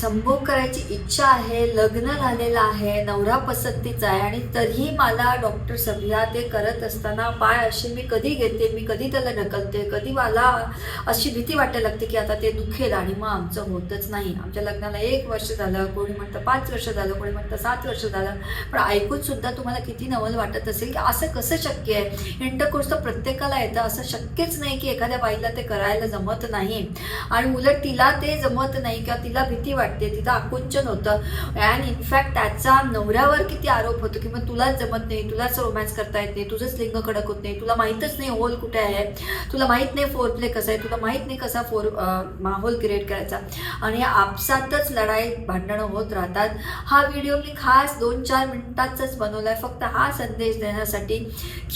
संभोग करायची इच्छा आहे लग्न झालेलं आहे नवरा पसंतीचा आहे आणि तरीही मला डॉक्टर सभ्या ते करत असताना पाय असे मी कधी घेते मी कधी त्याला ढकलते कधी मला अशी भीती वाटायला लागते की आता ते दुखेल आणि मग आमचं होतच नाही. आमच्या लग्नाला एक वर्ष झालं कोणी म्हणतं पाच वर्ष झालं कोणी म्हणतं सात वर्ष झालं. पण ऐकून सुद्धा तुम्हाला किती नवल वाटत असेल की असं कसं शक्य आहे? इंटरकोर्स तर प्रत्येकाला येतं. असं शक्यच नाही की एखाद्या बाईला ते करायला जमत नाही. आणि उलट तिला ते जमत नाही किंवा तिला भीती वाटते. वाटते तिथं आकुंचन होतं. अँड इनफॅक्ट त्याचा नवऱ्यावर किती आरोप होतो की मग तुलाच जमत नाही तुलाच रोमॅन्स करता येत नाही तुझंच लिंग कडक होत नाही तुला माहीतच नाही होल कुठे आहे तुला माहीत नाही फोर प्ले कसं आहे तुला माहीत नाही कसा फोर माहोल क्रिएट करायचा. आणि आपसातच लढाई भांडणं होत राहतात. हा व्हिडिओ मी खास दोन चार मिनिटाचाच बनवला आहे फक्त हा संदेश देण्यासाठी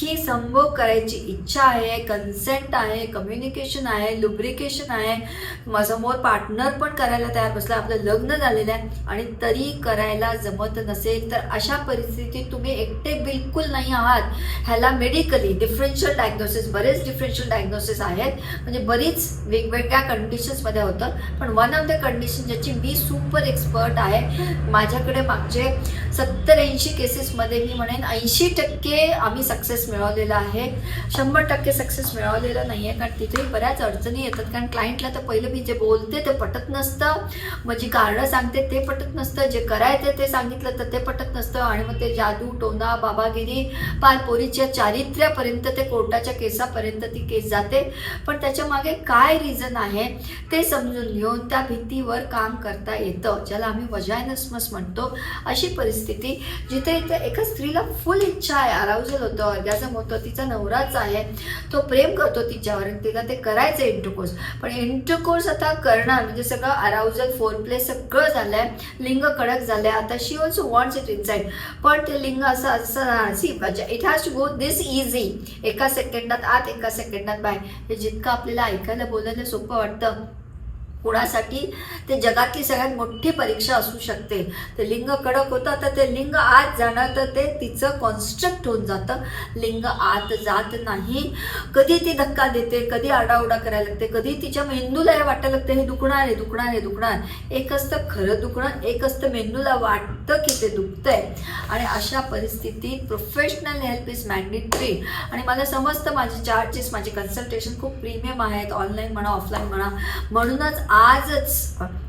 की संभोग करायची इच्छा आहे कन्सेंट आहे कम्युनिकेशन आहे लुब्रिकेशन आहे. समोर पार्टनर पण करायला तयार बसला आपलं लग्न झालेलं आहे आणि तरी करायला जमत नसेल तर अशा परिस्थितीत तुम्ही एकटे बिलकुल नाही आहात. ह्याला मेडिकली डिफरन्शियल डायग्नोसिस बरेच डिफरन्शियल डायग्नोसिस आहेत. म्हणजे बरीच वेगवेगळ्या कंडिशन्समध्ये होतं. पण वन ऑफ द कंडिशन ज्याची मी सुपर एक्सपर्ट आहे माझ्याकडे मागचे सत्तर ऐंशी केसेसमध्ये मी म्हणेन ऐंशी टक्के आम्ही सक्सेस मिळवलेला आहे. शंभर टक्के सक्सेस मिळवलेला नाही आहे कारण तिथेही बऱ्याच अडचणी येतात. कारण क्लायंटला तर पहिलं मी जे बोलते ते पटत नसतं. म्हणजे कारणं सांगते ते पटत नसतं. जे करायचं ते सांगितलं तर ते पटत नसतं. आणि मग ते जादू टोना बाबागिरी पार पोरीच्या चारित्र्यापर्यंत ते कोर्टाच्या केसापर्यंत ती केस जाते. पण त्याच्यामागे काय रिझन आहे ते समजून घेऊन त्या भीतीवर काम करता येतं ज्याला आम्ही वजायनसमस म्हणतो. अशी परिस्थिती जिथे इथे एका स्त्रीला फुल इच्छा आहे अराउजल होतं ऑर्गॅझम होतं तिचा नवराच आहे. तो प्रेम करतो तिच्यावर आणि तिला ते करायचं इंटरकोर्स पण इंटरकोर्स आता करणार म्हणजे सगळं अराउजल फोर प्ले सगळं झालंय. लिंग कडक झालंय. आता she also wants it inside पण ते लिंग असं असं see it has to go this easy एका सेकंडात आत एका सेकंडात बाहेर. हे जितकं आपल्याला ऐकायला बोलायला सोपं वाटतं कुणासाठी? ते जगातली सगळ्यात मोठी परीक्षा असू शकते. ते लिंग कडक होतं. तर ते लिंग आत जाणं तर ते तिचं कॉन्स्ट्रक्ट होऊन जातं. लिंग आत जात नाही. कधी ती धक्का देते कधी आडाओडा करायला लागते कधी तिच्या मेंदूला हे वाटायला लागतं हे दुखणार आहे दुखणार आहे दुखणार एक असतं खरं दुखणं एक असतं मेंदूला वाटतं की ते दुखतंय. आणि अशा परिस्थितीत प्रोफेशनल हेल्प इज मॅन्डेटरी आणि मला समजतं माझे चार्जेस माझे कन्सल्टेशन खूप प्रीमियम आहेत. ऑनलाईन म्हणा ऑफलाईन म्हणा. म्हणूनच आजच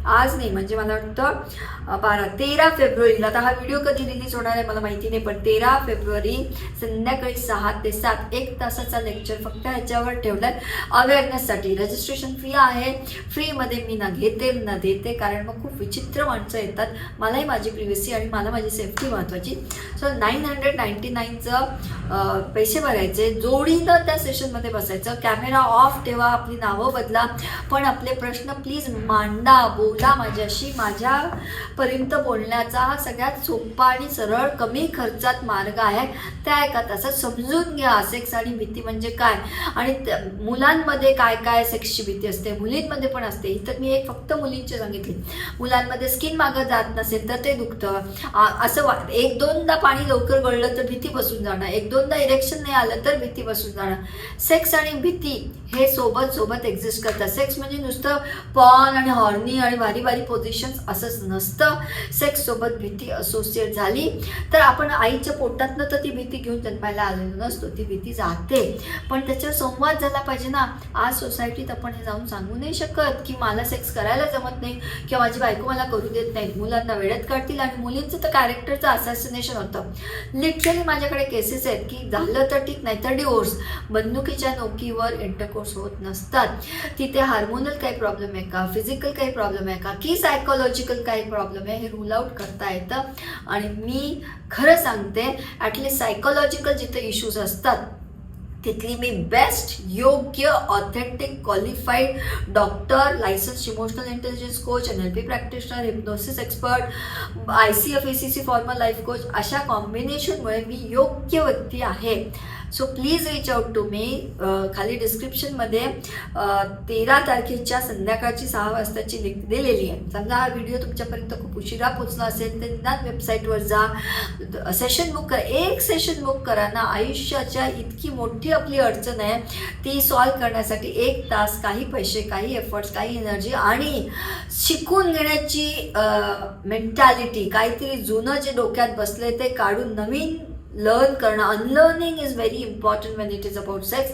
आज नाही. म्हणजे मला वाटतं बारा तेरा फेब्रुवारीला आता हा व्हिडिओ कधी रिलीज होणार आहे मला माहिती नाही पण तेरा फेब्रुवारी संध्याकाळी सहा ते सात एक तासाचा लेक्चर फक्त ह्याच्यावर ठेवलाय. अवेअरनेससाठी रजिस्ट्रेशन फी आहे. फ्रीमध्ये मी ना घेते ना देते कारण मग खूप विचित्र माणसं येतात. मलाही माझी प्रिव्हसी आणि मला माझी सेफ्टी महत्त्वाची सो नाईन हंड्रेड नाईन्टी नाईनचं पैसे भरायचे. जोडीनं त्या सेशनमध्ये बसायचं. कॅमेरा ऑफ ठेवा आपली नावं बदला. पण आपले प्रश्न प्लीज मांडा बोल. माझ्याशी. माझ्यापर्यंत बोलण्याचा हा सगळ्यात सोपा आणि सरळ कमी खर्चात मार्ग आहे. त्या एका तासात समजून घ्या. सेक्स आणि भीती म्हणजे काय? आणि मुलांमध्ये काय काय सेक्सची भीती असते? मुलींमध्ये पण असते. तर मी एक फक्त मुलींची सांगितली. मुलांमध्ये स्किन मागं जात नसेल तर ते दुखतं. असं वा एक दोनदा पाणी लवकर गळलं तर भीती बसून जाणं एक दोनदा इरेक्शन नाही आलं तर भीती बसून जाणं सेक्स आणि भीती हे सोबत सोबत एक्झिस्ट करतात. सेक्स म्हणजे नुसतं पॉन आणि हॉर्नी आणि भारी भारी पोझिशन्स असंच नसतं. सेक्स सोबत भीती असोसिएट झाली. तर आपण आईच्या पोटातनं तर ती भीती घेऊन जन्मायला आलेलो नसतो. ती भीती जाते. पण त्याच्यावर संवाद झाला पाहिजे ना. आज सोसायटीत आपण हे जाऊन सांगू नाही शकत की मला सेक्स करायला जमत नाही किंवा माझी बायको मला करू देत नाही मुलांना वेळेत काढतील आणि मुलींचं तर कॅरेक्टरचं असॅसिनेशन होतं. लिटरली माझ्याकडे केसेस आहेत की झालं तर ठीक नाही तर डिवोर्स बंदुकीच्या नोकीवर इंटरकोर्स होत नसतात. तिथे हार्मोनल काही प्रॉब्लेम आहे का? फिजिकल काही प्रॉब्लेम आहे का? की सायकोलॉजिकल काही प्रॉब्लेम आहे हे रूल आउट करता येतं. आणि मी खरं सांगते ॲटलिस्ट सायकोलॉजिकल जिथे इश्यूज असतात तिथली मी बेस्ट योग्य authentic qualified doctor licence emotional intelligence coach N L P practitioner hypnosis expert I C F A C C formal life coach अशा कॉम्बिनेशनमुळे मी योग्य व्यक्ती आहे. So please reach out to me खाली डिस्क्रिप्शनमध्ये uh, तेरा तारखेच्या संध्याकाळची सहा वाजताची लिंक दिलेली आहे. समजा हा व्हिडिओ तुमच्यापर्यंत खूप उशिरा पोचला असेल तर निदान वेबसाईटवर जा. सेशन बुक करा. एक सेशन बुक करा ना. आयुष्याच्या इतकी मोठी आपली अडचण आहे ती सॉल्व करण्यासाठी एक तास काही पैसे काही एफर्ट्स काही एनर्जी आणि शिकून घेण्याची मेंटॅलिटी काहीतरी जुनं जे डोक्यात बसले ते काढून नवीन learn karna unlearning is very important when it is about sex.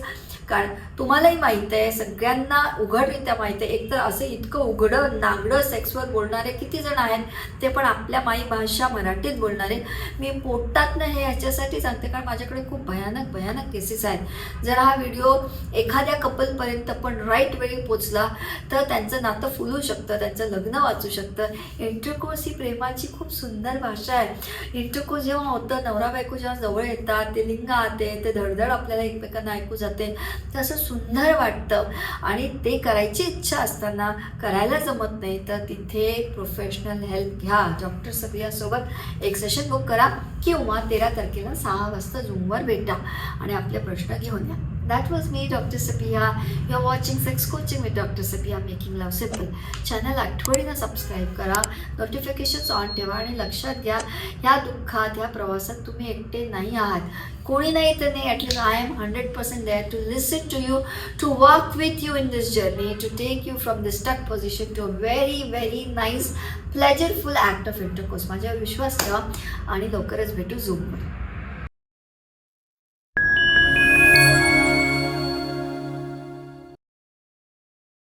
कारण तुम्हालाही माहीत आहे सगळ्यांना उघडरित्या माहीत आहे. एकतर असं इतकं उघडं नागडं सेक्सवर बोलणारे किती जण आहेत ते पण आपल्या माईभाषा मराठीत बोलणारे. मी पोटातनं हे ह्याच्यासाठी सांगते कारण माझ्याकडे खूप भयानक भयानक केसेस आहेत. जर हा व्हिडिओ एखाद्या कपलपर्यंत पण राईट वेळी पोचला तर त्यांचं नातं फुलू शकतं त्यांचं लग्न वाचू शकतं. इंटरकोर्स ही प्रेमाची खूप सुंदर भाषा आहे. इंटरकोर्स जेव्हा होतं नवरा बायको जेव्हा जवळ येतात ते लिंग आते ते धडधड आपल्याला एकमेकांना ऐकू जाते. तसं सुंदर वाटतं. आणि ते करायची इच्छा असताना करायला जमत नाही तर तिथे प्रोफेशनल हेल्प घ्या. डॉक्टर सगळ्यासोबत एक सेशन बुक करा किंवा तेरा तारखेला सहा वाजता झूमवर भेटा आणि आपले प्रश्न घेऊन या. That was me Dr. Sapia. You're watching watching Coaching coaching with doctor Making making Simple. Simple channel आठवडीनं subscribe करा नोटिफिकेशन्स ऑन ठेवा आणि लक्षात घ्या ह्या दुःखात ह्या प्रवासात तुम्ही एकटे नाही आहात कोणी नाही तर नाही at least I am hundred percent there to listen to you to work with you in this journey to take you from the stuck position to a very very nice pleasureful act of intercourse माझ्यावर विश्वास ठेवा आणि लवकरच भेटू झूमवर